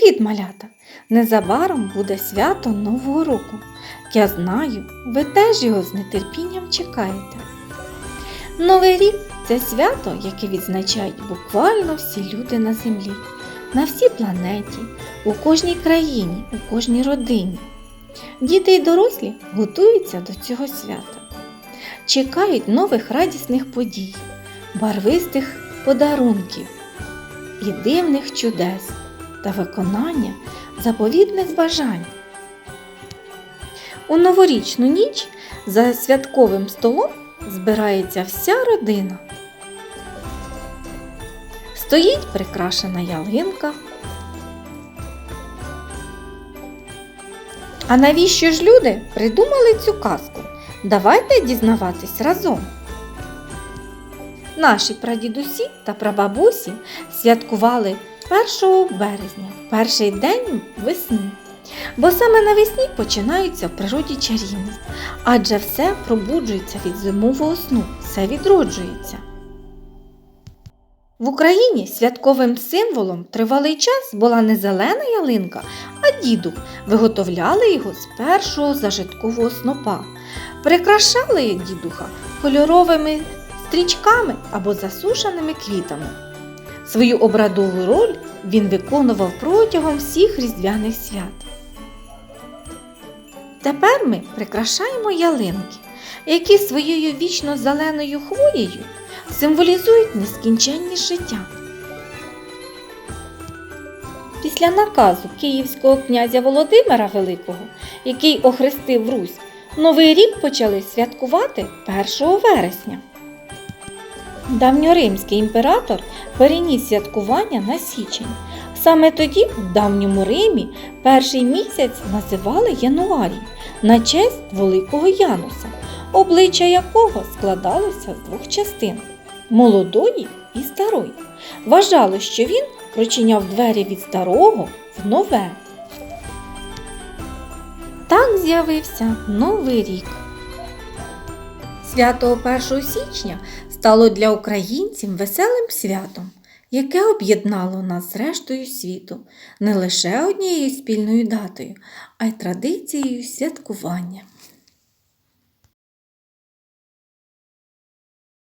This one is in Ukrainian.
Привіт, малята! Незабаром буде свято Нового року. Я знаю, ви теж його з нетерпінням чекаєте. Новий рік це свято, яке відзначають буквально всі люди на землі, на всій планеті, у кожній країні, у кожній родині. Діти й дорослі готуються до цього свята, чекають нових радісних подій, барвистих подарунків і дивних чудес та виконання заповідних бажань. У новорічну ніч за святковим столом збирається вся родина. Стоїть прикрашена ялинка. А навіщо ж люди придумали цю казку? Давайте дізнаватись разом. Наші прадідусі та прабабусі святкували 1 березня, перший день весни. Бо саме навесні починаються в природі чарівність, адже все пробуджується від зимового сну, все відроджується. В Україні святковим символом тривалий час була не зелена ялинка, а дідух. Виготовляли його з першого зажиткового снопа. Прикрашали дідуха кольоровими стрічками або засушеними квітами. Свою обрадову роль він виконував протягом всіх різдвяних свят. Тепер ми прикрашаємо ялинки, які своєю вічно зеленою хвоєю символізують нескінченність життя. Після наказу київського князя Володимира Великого, який охрестив Русь, Новий рік почали святкувати 1 вересня. Давньоримський імператор переніс святкування на січень. Саме тоді, в давньому Римі, перший місяць називали Януарій на честь Великого Януса, обличчя якого складалося з двох частин молодої і старої. Вважали, що він прочиняв двері від старого в нове. Так з'явився Новий рік. Свято 1 січня стало для українців веселим святом, яке об'єднало нас з рештою світу не лише однією спільною датою, а й традицією святкування.